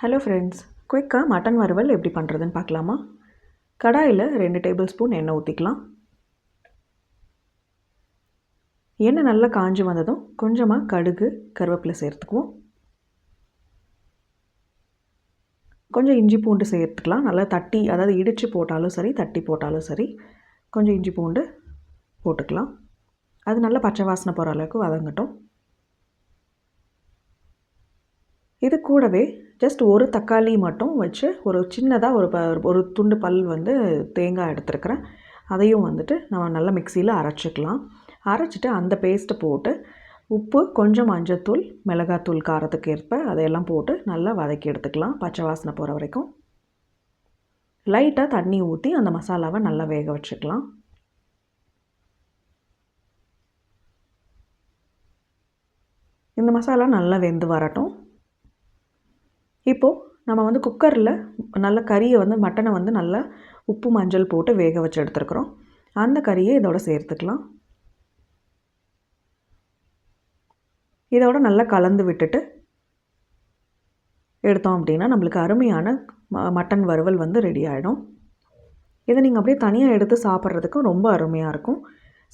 Hello friends குயிக்காக mutton வறுவல் எப்படி பண்ணுறதுன்னு பார்க்கலாமா? கடாயில் ரெண்டு டேபிள் ஸ்பூன் எண்ணெய் ஊற்றிக்கலாம் எண்ணெய் நல்லா காஞ்சி வந்ததும் கொஞ்சமாக கடுகு கருவேப்பிலை சேர்த்துக்குவோம். கொஞ்சம் இஞ்சி பூண்டு சேர்த்துக்கலாம். நல்லா தட்டி அதாவது இடித்து போட்டாலும் சரி தட்டி போட்டாலும் சரி கொஞ்சம் இஞ்சி பூண்டு போட்டுக்கலாம். அது நல்லா பச்சை வாசனை போகிற அளவுக்கு வதங்கட்டும். இது கூடவே ஜஸ்ட் ஒரு தக்காளி மட்டும் வச்சு ஒரு சின்னதாக ஒரு ப ஒரு துண்டு பல் வந்து தேங்காய் எடுத்துருக்கிறேன். அதையும் வந்துட்டு நம்ம நல்லா மிக்சியில் அரைச்சிக்கலாம். அரைச்சிட்டு அந்த பேஸ்ட்டை போட்டு உப்பு கொஞ்சம் மஞ்சத்தூள் மிளகாத்தூள் காரத்துக்கு ஏற்ப அதையெல்லாம் போட்டு நல்லா வதக்கி எடுத்துக்கலாம். பச்சை வாசனை போகிற வரைக்கும். லைட்டாக தண்ணி ஊற்றி அந்த மசாலாவை நல்லா வேக வச்சுக்கலாம். இந்த மசாலா நல்லா வெந்து வரட்டும். இப்போது நம்ம வந்து குக்கரில் நல்ல கறியை வந்து மட்டனை வந்து நல்லா உப்பு மஞ்சள் போட்டு வேக வச்சு எடுத்துருக்குறோம். அந்த கறியை இதோட சேர்த்துக்கலாம். இதோட நல்லா கலந்து விட்டுட்டு எடுத்தோம் அப்படின்னா நம்மளுக்கு அருமையான மட்டன் வறுவல் வந்து ரெடி ஆகிடும் இதை நீங்கள் அப்படியே தனியாக எடுத்து சாப்பிட்றதுக்கும் ரொம்ப அருமையாக இருக்கும்.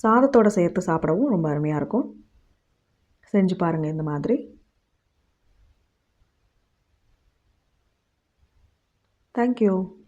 சாதத்தோடு சேர்த்து சாப்பிடவும் ரொம்ப அருமையாக இருக்கும். செஞ்சு பாருங்கள் இந்த மாதிரி. thank you.